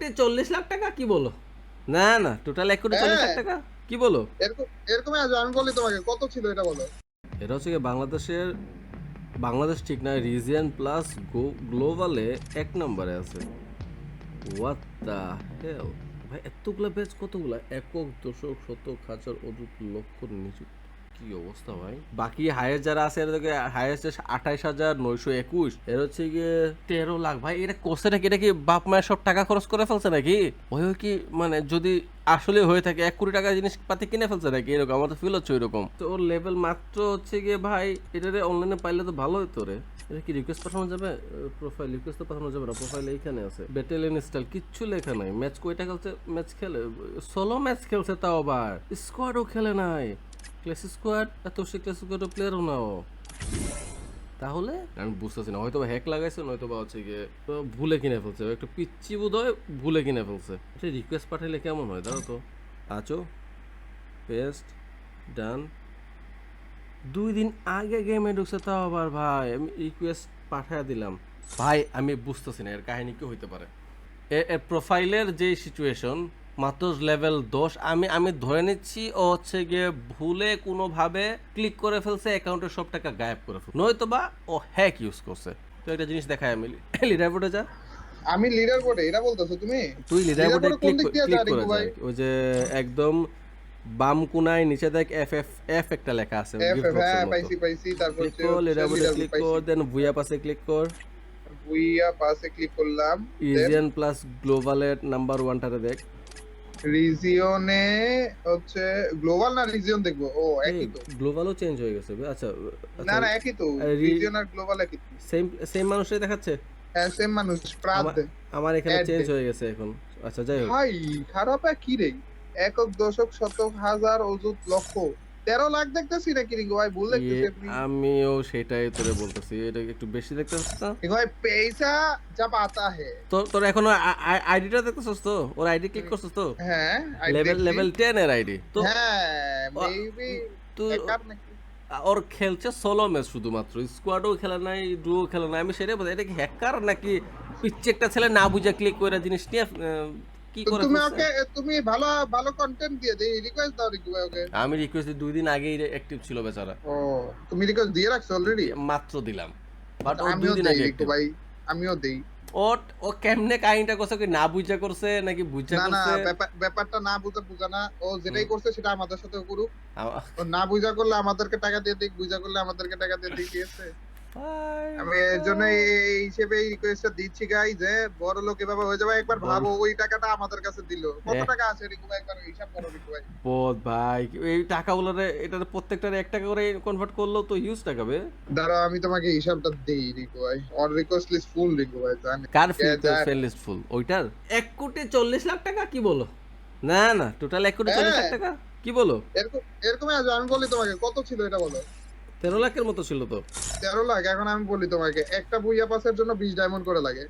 কোটি চল্লিশ লাখ টাকা কি বলো? না না টোটাল এক কোটি চল্লিশ লাখ হ্যাঁ। টাকা কি বলো? এরকম এরকমই আসবে আমি বলি তোমাকে কত ছিল এটা বলো? এটা হচ্ছে বাংলাদেশের বাংলাদেশ ঠিক না রিজিয়ন প্লাস গ্লোবালে এক নম্বরে আছে। হোয়াট দ্য হেল ভাই এতগুলা ব্যাচ কতগুলা? একক দশক শতক হাজার অযুত লক্ষ নিযুত কি অবস্থা ভাই? বাকি হায়েস্ট যারা আছে, এর থেকে হায়েস্ট আঠাইশ হাজার নয়শো একুশ। এর হচ্ছে গিয়ে তেরো লাখ। ভাই, এটা করছে নাকি এটা কি বাপ মায়ের সব টাকা খরচ করে ফেলছে নাকি? ওই কি মানে যদি আসলে হয়ে থাকে, এক কোটি টাকা জিনিসপাতি কিনে ফেলছে নাকি? এরকম, আমার তো ফিল হচ্ছে ওইরকম। তো ওর লেভেল মাত্র হচ্ছে গিয়ে ভাই এটা অনলাইনে পাইলে তো ভালো হতো রে। এটা কি রিকোয়েস্ট পাঠানো যাবে? প্রোফাইল রিকোয়েস্ট তো পাঠানো যাবে না। প্রোফাইল এইখানে আছে। ব্যাটালিয়ন স্টাইল কিচ্ছু লেখা নাই। ম্যাচ কয়টা খেলছে? ম্যাচ খেলে সোলো ম্যাচ খেলছে তাও আবার। স্কোয়াডও খেলে নাই। ক্লাস স্কোয়াড এত সে ক্লাস স্কোয়াডও প্লেয়ারও নাও তাহলে? আমি বুঝতেছি না হয়তো হ্যাক লাগাইছে নয়তো বা হচ্ছে গিয়ে ভুলে কিনে ফেলছে একটু পিচ্ছি বোধ হয় ভুলে কিনে ফেলছে। এটা রিকোয়েস্ট পাঠাইলে কেমন হয়? দাঁড়ো তো। আচো পেস্ট ডান দুই দিন আগে গেমে ঢুকছে তাও আবার ভাই আমি রিকোয়েস্ট পাঠিয়ে দিলাম। ভাই আমি বুঝতেছি না এর কাহিনী কি হইতে পারে? এ- এর প্রোফাইলের যে সিচুয়েশন মাত্র লেভেল দশ। আমি আমি ধরে নিচ্ছি ও হচ্ছে গিয়ে ভুলে কোনোভাবে ক্লিক করে ফেলছে অ্যাকাউন্টের সব টাকা গায়েব করে ফেলছে। নয়তো বা ও হ্যাক ইউজ করছে। তো একটা জিনিস দেখায় আমি। লিডার বোর্ডে যা। আমি লিডার বোর্ডে এটা বলতেছো তুমি? তুই লিডার বোর্ডে ক্লিক করে? ওই যে একদম বাম কোনায় নিচে দেখ এফ এফ এফ একটা লেখা আছে এফ এর হ্যাঁ পাইছি পাইছি তারপর ক্লিক কর লিডার বোর্ডে ক্লিক কর দেন ভুয়া পাশে ক্লিক কর। বুইয়া পাশে ক্লিক করলাম ইজিয়ান প্লাস গ্লোবালের নাম্বার ওয়ানটাতে দেখ। রিজিয়নে হচ্ছে গ্লোবাল না রিজিয়ন দেখব? ও একই তো। গ্লোবালও চেঞ্জ হয়ে গেছে আচ্ছা না না একই তো। রিজিয়ন আর গ্লোবাল একই সেম সেম মানুষই দেখাচ্ছে? হ্যাঁ সেম মানুষ প্রাপ্ত আমার- আমার এখানে চেঞ্জ হয়ে গেছে এখন। আচ্ছা যাই হোক। ভাই খারাপ কি রে? একক দশক শতক হাজার অযুত লক্ষ। তেরো লাখ দেখতেছি নাকি ভাই? ভুল দেখতেছি আমিও সেটাই তোরে বলতেছি এটা একটু বেশি ভাই যা পাতা হে। তোর আইডিটা দেখতেছস তো? ওর আইডি ক্লিক করছস তো? হ্যাঁ লেভেল লেভেল 10 এর আইডি। তো হ্যাঁ মেবি তুই ওর খেলছে সোলো ম্যাচ শুধুমাত্র। স্কোয়াডও খেলা নাই ডুও খেলা নাই আমি সেটাই বলতে এটা কি হ্যাকার নাকি পিচ্ছে একটা ছেলে না বুঝে ক্লিক করে জিনিস নিয়ে কি করে তুমি ওকে তুমি ভালো ভালো কন্টেন্ট দিয়ে দেই রিকোয়েস্ট দাও ওকে? আমি রিকোয়েস্ট দুই দিন আগেই অ্যাক্টিভ ছিল বেচারা। ও তুমি রিকোয়েস্ট দিয়ে রাখছো অলরেডি মাত্র দিলাম। বাট ও দুই দিন আগে active। ভাই আমিও দেই। ও ও কেমনে কাহিনীটা করছে কি না বুঝা করছে নাকি বুঝা না না ব্যাপারটা না বুঝা বুঝা না। ও যেটাই করছে সেটা আমাদের সাথে করুক। ও না বুঝা করলে আমাদেরকে টাকা দিয়ে দিক বুঝা করলে আমাদেরকে টাকা দিয়ে দিক ঠিক আছে? ভাই আমি এর জন্য এই- হিসেবে এই রিকোয়েস্টটা দিচ্ছি গাই যে বড় লোক এভাবে হয়ে যাবে একবার ভাবো ওই টাকাটা আমাদের কাছে দিল। কত টাকা আছে রিকু ভাই একবার হিসাব করো রিকু ভাই? পদ ভাই এই টাকাগুলোরে এটা প্রত্যেকটার এক টাকা করে কনভার্ট করলেও তো হিউজ টাকা বে। দাঁড়াও আমি তোমাকে হিসাবটা দেই রিকু ভাই। On request list full Riku ভাই জানি কার যার- ফ্রেন্ড লিস্ট ফুল ওইটার? এক কোটি চল্লিশ লাখ টাকা কি বলো? না না টোটাল এক কোটি চল্লিশ লাখ হ্যাঁ। টাকা কি বলো? এরকম এরকমই আছে আমি বলি তোমাকে কত ছিল এটা বলো? তেরো লাখের মতো ছিল তো। তেরো লাখ এখন আমি বলি তোমাকে একটা বুইয়া পাসের জন্য বিশ ডায়মন্ড করে লাগে।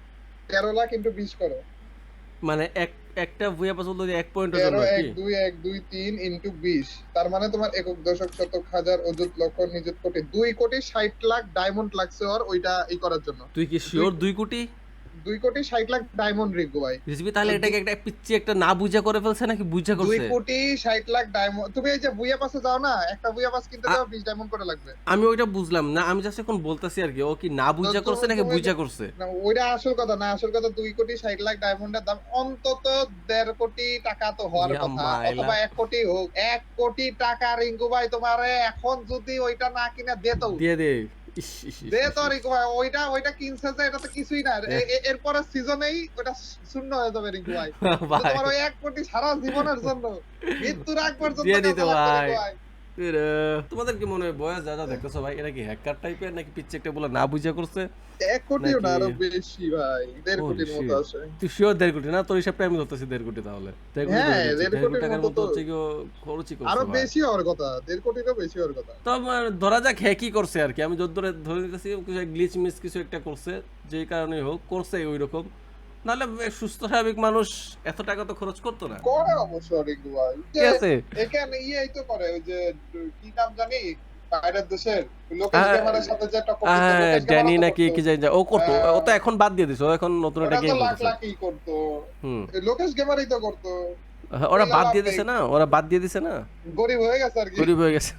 তেরো লাখ ইন্টু বিশ করো। মানে এক একটা ভুয়া পাস বলতে এক পয়েন্ট তেরো জন্য এক দুই এক দুই তিন ইন্টু বিশ। তার মানে তোমার একক দশক শতক হাজার অযুত লক্ষ নিযুত কোটি দুই কোটি ষাট লাখ ডায়মন্ড লাগছে ওর ওইটা ই করার জন্য। তুই কি শিওর দুই কোটি? দুই কোটি ষাট লাখ ডায়মন্ড রিগু ভাই। তাহলে এটাকে একটা পিচ্ছি একটা না বুঝা করে ফেলছে নাকি বুঝা দুই কোটি ষাট লাখ ডায়মন্ড তুমি এই যে বুইয়া পাসে যাও না একটা পাস কিনতে যাও বিশ ডায়মন্ড করে লাগবে। আমি ওইটা বুঝলাম না আমি জাস্ট এখন বলতেছি আর কি ও কি না বুঝা করছে নাকি বুঝা করছে? না ওইটা আসল কথা না আসল কথা দুই কোটি ষাট লাখ ডায়মন্ডের দাম অন্তত দেড় কোটি টাকা তো হওয়ার কথা। অথবা এক কোটি হোক। এক কোটি টাকা রিঙ্কু ভাই তোমারে এখন যদি ওইটা না কিনে দিয়ে দে। ইস, ইস, ইস, দে ইস, তো ইস। রিঙ্কু ভাই ওইটা ওইটা কিনছে যে এটা তো কিছুই না এ- এ- সিজনেই ওটা শূন্য হয়ে যাবে রিঙ্কু ভাই তোমার ওই এক কোটি সারা জীবনের জন্য মৃত্যুর আগ পর্যন্ত দিয়ে দিতে ভাই। তোমাদের কি মনে হয় বয়স যা যা দেখতেছো ভাই এটা কি হ্যাকার টাইপের নাকি পিচ্ছে একটা বলে না বুঝা করছে? এক কোটিও না আরও বেশি ভাই দেড় কোটির মতো আছে। তুই শিওর দেড় কোটি না? তোর হিসাবটা আমি ধরতেছি দেড় কোটি তাহলে। হ্যাঁ, দেড় কোটি টাকার মতো মতো হচ্ছে কি খরচই করছে আরও বেশি হওয়ার কথা দেড় কোটিরও বেশি হওয়ার কথা। তো ধরা যাক হ্যাকই করছে আর কি। আমি যত ধরে ধরে নিতেছি কিছু গ্লিচ মিস কিছু একটা করছে যে কারণে হোক করছে ওই রকম নাহলে সুস্থ স্বাভাবিক মানুষ এত টাকা তো খরচ করতো না। করে অবশ্য রিঙ্কু ভাই ঠিক আছে। এখানে ইয়েই তো করে ওই যে কি নাম জানি? বাইরের দেশের হ্যাঁ, সাথে যে হ্যাঁ তো নাকি করতো। কি জানি ও করতো হ্যাঁ। ও তো এখন বাদ দিয়ে দিছে ও এখন নতুন একটা গেম লাখ করতো। হুম। লোকেশ গেমারই তো করতো। হ্যাঁ, ওরা ওরা বাদ দিয়ে দিছে না ওরা বাদ দিয়ে দিছে না। গরিব হয়ে গেছে আর কি। গরিব হয়ে গেছে।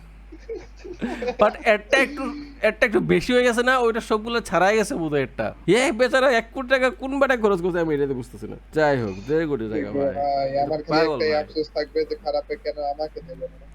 বাট একটা একটু একটা একটু বেশি হয়ে গেছে না ওইটা সবগুলো ছাড়াই গেছে বোধ হয় একটা। এ বেচারা এক কোটি টাকা কোন বাটা খরচ করছে আমি এটাতে বুঝতেছি না। যাই হোক দেড় কোটি টাকা ভাই আমার কাছে আফসোস থাকবে যে খারাপে কেন আমাকে দেবে না।